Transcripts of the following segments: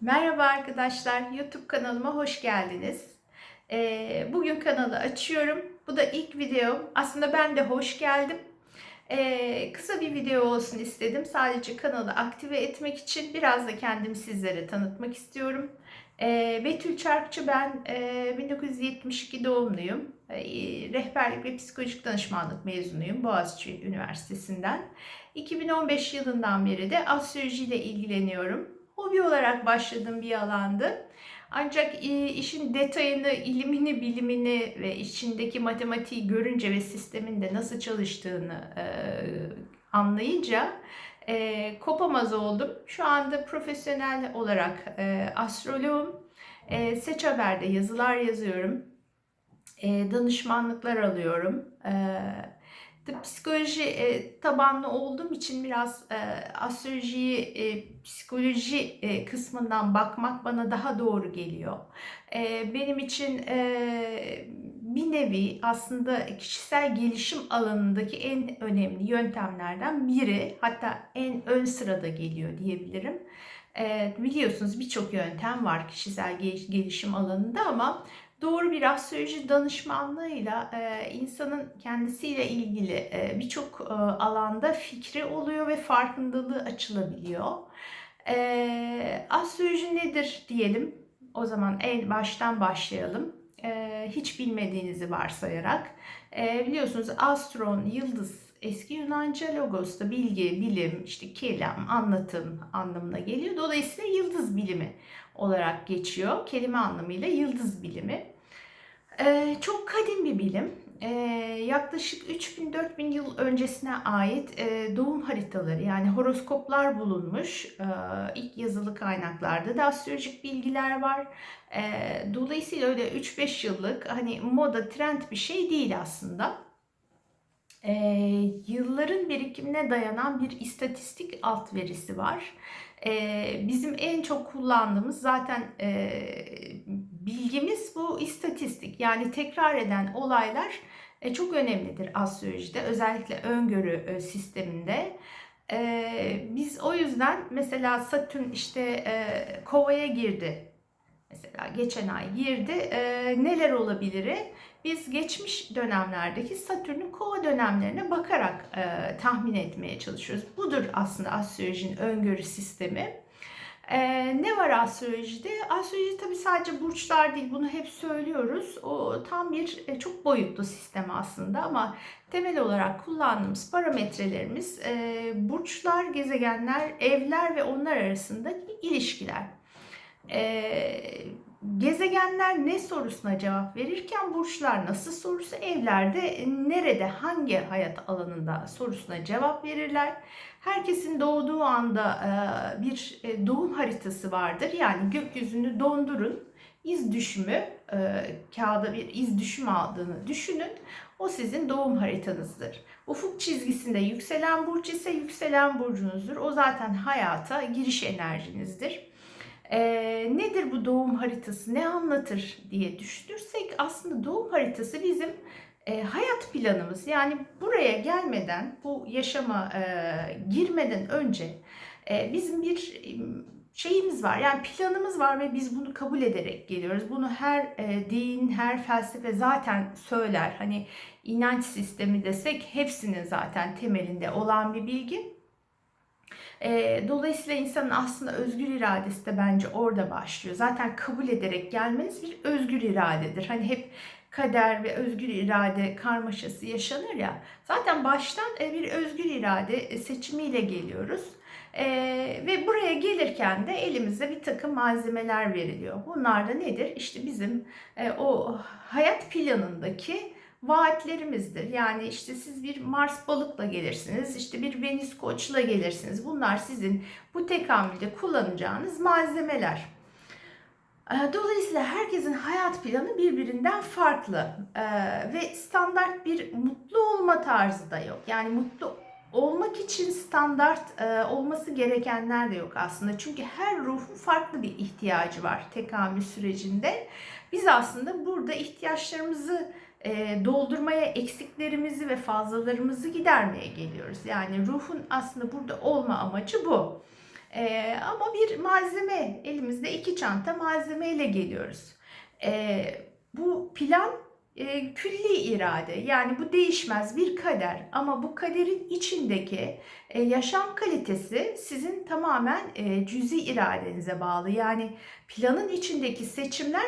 Merhaba arkadaşlar, YouTube kanalıma hoş geldiniz. Ee, bugün kanalı açıyorum. Bu da ilk videom. Aslında ben de hoş geldim. Ee, kısa bir video olsun istedim. Sadece kanalı aktive etmek için biraz da kendimi sizlere tanıtmak istiyorum. Ee, Betül Çarkçı ben. Ee, 1972 doğumluyum. Rehberlik ve psikolojik danışmanlık mezunuyum Boğaziçi Üniversitesi'nden. 2015 yılından beri de astroloji ile ilgileniyorum hobi olarak başladığım bir alandı. Ancak e, işin detayını, ilimini, bilimini ve içindeki matematiği görünce ve sistemin de nasıl çalıştığını e, anlayınca e, kopamaz oldum. Şu anda profesyonel olarak e, astroloğum. E, Seç Haber'de yazılar yazıyorum. E, danışmanlıklar alıyorum. E, psikoloji e, tabanlı olduğum için biraz e, astrolojiyi e, psikoloji e, kısmından bakmak bana daha doğru geliyor. E, benim için e, bir nevi aslında kişisel gelişim alanındaki en önemli yöntemlerden biri hatta en ön sırada geliyor diyebilirim. E, biliyorsunuz birçok yöntem var kişisel gelişim alanında ama doğru bir astroloji danışmanlığıyla e, insanın kendisiyle ilgili e, birçok e, alanda fikri oluyor ve farkındalığı açılabiliyor. E, astroloji nedir diyelim. O zaman en baştan başlayalım. E, hiç bilmediğinizi varsayarak. E, biliyorsunuz astron, yıldız eski Yunanca logos'ta bilgi, bilim, işte kelam, anlatım anlamına geliyor. Dolayısıyla yıldız bilimi olarak geçiyor. Kelime anlamıyla yıldız bilimi. Ee, çok kadim bir bilim. Ee, yaklaşık 3000-4000 yıl öncesine ait e, doğum haritaları yani horoskoplar bulunmuş. Ee, ilk yazılı kaynaklarda da astrolojik bilgiler var. Ee, dolayısıyla öyle 3-5 yıllık hani moda trend bir şey değil aslında. Ee, yılların birikimine dayanan bir istatistik alt verisi var. Ee, bizim en çok kullandığımız zaten e, bilgimiz bu istatistik. Yani tekrar eden olaylar e, çok önemlidir astrolojide. Özellikle öngörü e, sisteminde. E, biz o yüzden mesela Satürn işte kovaya girdi. Mesela geçen ay girdi. Neler olabilir? Biz geçmiş dönemlerdeki Satürn'ün kova dönemlerine bakarak tahmin etmeye çalışıyoruz. Budur aslında astrolojinin öngörü sistemi. Ee, ne var astrolojide? Astroloji tabii sadece burçlar değil, bunu hep söylüyoruz. O tam bir e, çok boyutlu sistem aslında ama temel olarak kullandığımız parametrelerimiz e, burçlar, gezegenler, evler ve onlar arasındaki ilişkiler. E, gezegenler ne sorusuna cevap verirken burçlar nasıl sorusu evlerde nerede hangi hayat alanında sorusuna cevap verirler. Herkesin doğduğu anda e, bir e, doğum haritası vardır. Yani gökyüzünü dondurun, iz düşümü, e, kağıda bir iz düşüm aldığını düşünün. O sizin doğum haritanızdır. Ufuk çizgisinde yükselen burç ise yükselen burcunuzdur. O zaten hayata giriş enerjinizdir. E, nedir bu doğum haritası, ne anlatır diye düşünürsek aslında doğum haritası bizim e, hayat planımız. Yani buraya gelmeden, bu yaşama e, girmeden önce e, bizim bir şeyimiz var. Yani planımız var ve biz bunu kabul ederek geliyoruz. Bunu her e, din, her felsefe zaten söyler. Hani inanç sistemi desek hepsinin zaten temelinde olan bir bilgi. E, dolayısıyla insanın aslında özgür iradesi de bence orada başlıyor. Zaten kabul ederek gelmeniz bir özgür iradedir. Hani hep kader ve özgür irade karmaşası yaşanır ya. Zaten baştan e, bir özgür irade e, seçimiyle geliyoruz. Ee, ve buraya gelirken de elimize bir takım malzemeler veriliyor. Bunlar da nedir? İşte bizim e, o hayat planındaki vaatlerimizdir. Yani işte siz bir Mars balıkla gelirsiniz, işte bir Venüs koçla gelirsiniz. Bunlar sizin bu tekamülde kullanacağınız malzemeler. Ee, dolayısıyla herkesin hayat planı birbirinden farklı ee, ve standart bir mutlu olma tarzı da yok. Yani mutlu olmak için standart e, olması gerekenler de yok aslında. Çünkü her ruhun farklı bir ihtiyacı var tekamül sürecinde. Biz aslında burada ihtiyaçlarımızı e, doldurmaya, eksiklerimizi ve fazlalarımızı gidermeye geliyoruz. Yani ruhun aslında burada olma amacı bu. E, ama bir malzeme elimizde iki çanta malzemeyle geliyoruz. E, bu plan e, külli irade yani bu değişmez bir kader ama bu kaderin içindeki e, yaşam kalitesi sizin tamamen e, cüzi iradenize bağlı. Yani planın içindeki seçimler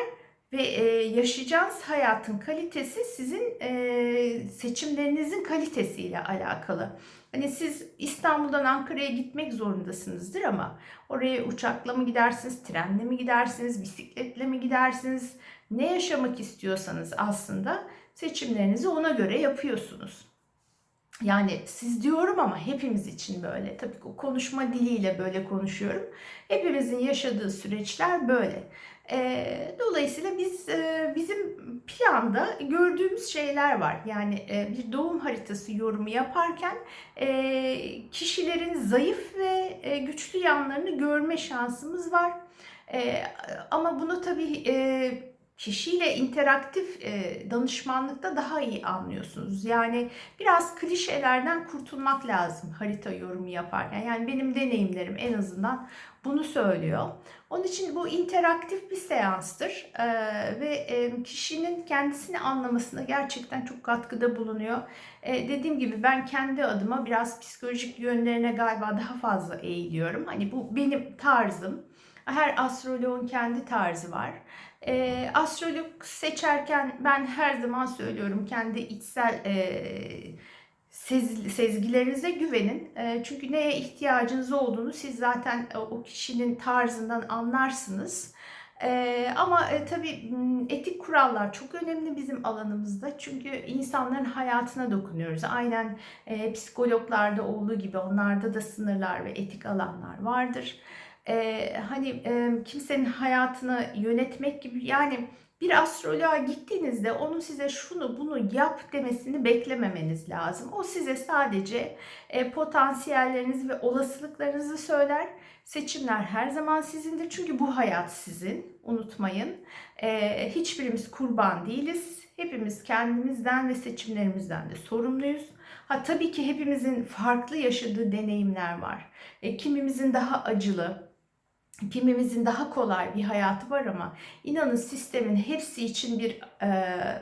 ve e, yaşayacağınız hayatın kalitesi sizin e, seçimlerinizin kalitesiyle alakalı. Hani siz İstanbul'dan Ankara'ya gitmek zorundasınızdır ama oraya uçakla mı gidersiniz, trenle mi gidersiniz, bisikletle mi gidersiniz? Ne yaşamak istiyorsanız aslında seçimlerinizi ona göre yapıyorsunuz. Yani siz diyorum ama hepimiz için böyle. Tabii o konuşma diliyle böyle konuşuyorum. Hepimizin yaşadığı süreçler böyle. E, dolayısıyla biz e, bizim planda gördüğümüz şeyler var. Yani e, bir doğum haritası yorumu yaparken e, kişilerin zayıf ve e, güçlü yanlarını görme şansımız var. E, ama bunu tabii e, kişiyle interaktif e, danışmanlıkta daha iyi anlıyorsunuz. Yani biraz klişelerden kurtulmak lazım harita yorumu yaparken. Yani benim deneyimlerim en azından bunu söylüyor. Onun için bu interaktif bir seanstır e, ve e, kişinin kendisini anlamasına gerçekten çok katkıda bulunuyor. E, dediğim gibi ben kendi adıma biraz psikolojik yönlerine galiba daha fazla eğiliyorum. Hani bu benim tarzım. Her astroloğun kendi tarzı var. E, astrolog seçerken ben her zaman söylüyorum kendi içsel e, sez, sezgilerinize güvenin. E, çünkü neye ihtiyacınız olduğunu siz zaten o kişinin tarzından anlarsınız. Ee, ama e, tabii etik kurallar çok önemli bizim alanımızda. Çünkü insanların hayatına dokunuyoruz. Aynen e, psikologlarda olduğu gibi onlarda da sınırlar ve etik alanlar vardır e, hani e, kimsenin hayatını yönetmek gibi yani bir astroloğa gittiğinizde onun size şunu bunu yap demesini beklememeniz lazım. O size sadece e, potansiyellerinizi ve olasılıklarınızı söyler. Seçimler her zaman sizindir çünkü bu hayat sizin. Unutmayın. E, hiçbirimiz kurban değiliz. Hepimiz kendimizden ve seçimlerimizden de sorumluyuz. Ha tabii ki hepimizin farklı yaşadığı deneyimler var. E, kimimizin daha acılı, kimimizin daha kolay bir hayatı var ama inanın sistemin hepsi için bir e,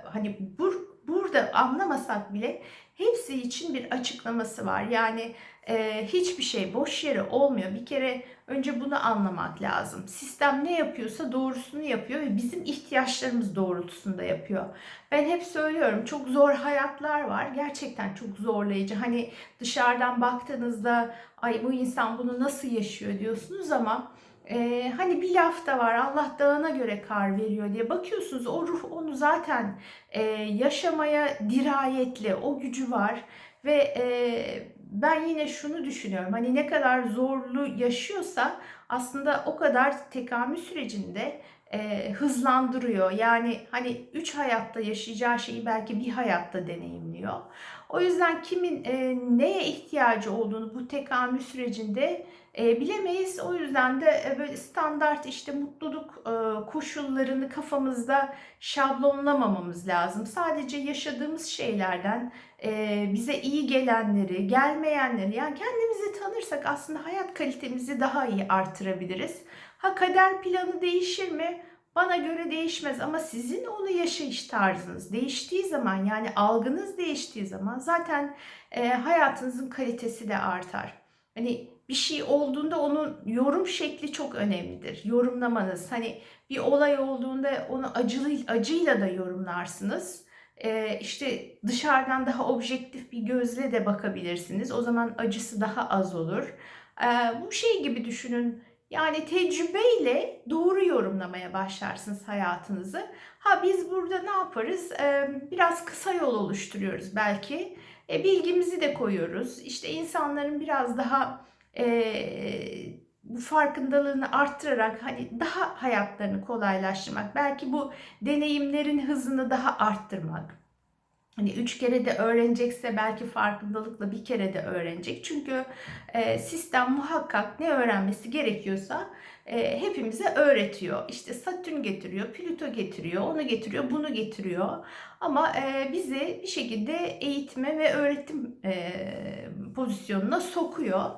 hani bur, burada anlamasak bile hepsi için bir açıklaması var. Yani e, hiçbir şey boş yere olmuyor. Bir kere önce bunu anlamak lazım. Sistem ne yapıyorsa doğrusunu yapıyor ve bizim ihtiyaçlarımız doğrultusunda yapıyor. Ben hep söylüyorum çok zor hayatlar var. Gerçekten çok zorlayıcı. Hani dışarıdan baktığınızda ay bu insan bunu nasıl yaşıyor diyorsunuz ama ee, hani bir laf da var Allah dağına göre kar veriyor diye bakıyorsunuz o ruh onu zaten e, yaşamaya dirayetli o gücü var ve e, ben yine şunu düşünüyorum hani ne kadar zorlu yaşıyorsa aslında o kadar tekamül sürecinde e, hızlandırıyor. Yani hani üç hayatta yaşayacağı şeyi belki bir hayatta deneyimliyor. O yüzden kimin e, neye ihtiyacı olduğunu bu tekamül sürecinde e, bilemeyiz. O yüzden de e, böyle standart işte mutluluk e, koşullarını kafamızda şablonlamamamız lazım. Sadece yaşadığımız şeylerden e, bize iyi gelenleri, gelmeyenleri yani kendimizi tanırsak aslında hayat kalitemizi daha iyi artırabiliriz. Ha kader planı değişir mi? Bana göre değişmez ama sizin onu yaşayış tarzınız değiştiği zaman yani algınız değiştiği zaman zaten e, hayatınızın kalitesi de artar. Hani bir şey olduğunda onun yorum şekli çok önemlidir. Yorumlamanız. Hani bir olay olduğunda onu acılı, acıyla da yorumlarsınız. Ee, işte dışarıdan daha objektif bir gözle de bakabilirsiniz. O zaman acısı daha az olur. Ee, bu şey gibi düşünün. Yani tecrübeyle doğru yorumlamaya başlarsınız hayatınızı. Ha biz burada ne yaparız? Ee, biraz kısa yol oluşturuyoruz belki. E, bilgimizi de koyuyoruz. İşte insanların biraz daha e, bu farkındalığını arttırarak hani daha hayatlarını kolaylaştırmak, belki bu deneyimlerin hızını daha arttırmak. Hani üç kere de öğrenecekse belki farkındalıkla bir kere de öğrenecek. Çünkü e, sistem muhakkak ne öğrenmesi gerekiyorsa e, hepimize öğretiyor. İşte Satürn getiriyor, Plüto getiriyor, onu getiriyor, bunu getiriyor. Ama e, bizi bir şekilde eğitime ve öğretim e, pozisyonuna sokuyor.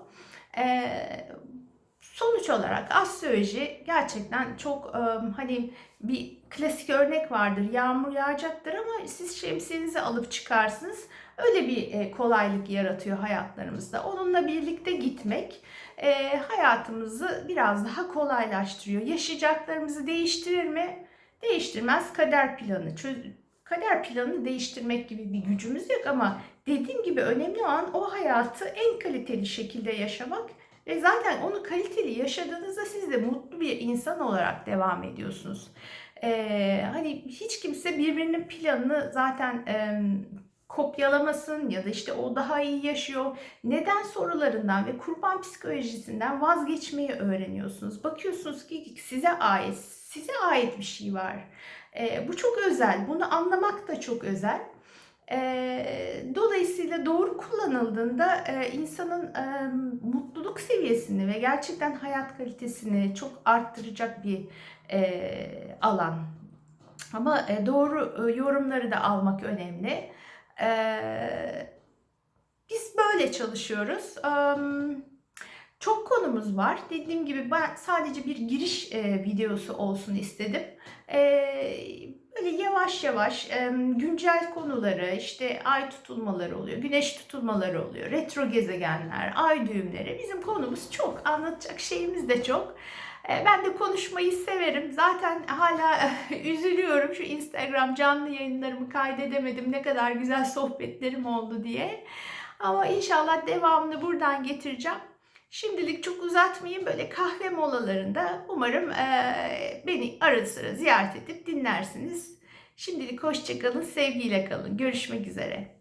Sonuç olarak astroloji gerçekten çok hani bir klasik örnek vardır. Yağmur yağacaktır ama siz şemsiyenizi alıp çıkarsınız. Öyle bir kolaylık yaratıyor hayatlarımızda. Onunla birlikte gitmek hayatımızı biraz daha kolaylaştırıyor. Yaşayacaklarımızı değiştirir mi? Değiştirmez. Kader planı kader planını değiştirmek gibi bir gücümüz yok ama dediğim gibi önemli olan o hayatı en kaliteli şekilde yaşamak ve zaten onu kaliteli yaşadığınızda siz de mutlu bir insan olarak devam ediyorsunuz. Ee, hani hiç kimse birbirinin planını zaten e, kopyalamasın ya da işte o daha iyi yaşıyor. Neden sorularından ve kurban psikolojisinden vazgeçmeyi öğreniyorsunuz. Bakıyorsunuz ki size ait, size ait bir şey var. Ee, bu çok özel. Bunu anlamak da çok özel. E, dolayısıyla doğru kullanıldığında e, insanın e, mutluluk seviyesini ve gerçekten hayat kalitesini çok arttıracak bir e, alan. Ama e, doğru e, yorumları da almak önemli. E, biz böyle çalışıyoruz. E, çok konumuz var. Dediğim gibi ben sadece bir giriş e, videosu olsun istedim. E, böyle yavaş yavaş güncel konuları, işte ay tutulmaları oluyor, güneş tutulmaları oluyor, retro gezegenler, ay düğümleri. Bizim konumuz çok, anlatacak şeyimiz de çok. E, ben de konuşmayı severim. Zaten hala üzülüyorum şu Instagram canlı yayınlarımı kaydedemedim. Ne kadar güzel sohbetlerim oldu diye. Ama inşallah devamını buradan getireceğim. Şimdilik çok uzatmayayım böyle kahve molalarında umarım e, beni ara sıra ziyaret edip dinlersiniz. Şimdilik hoşçakalın, sevgiyle kalın. Görüşmek üzere.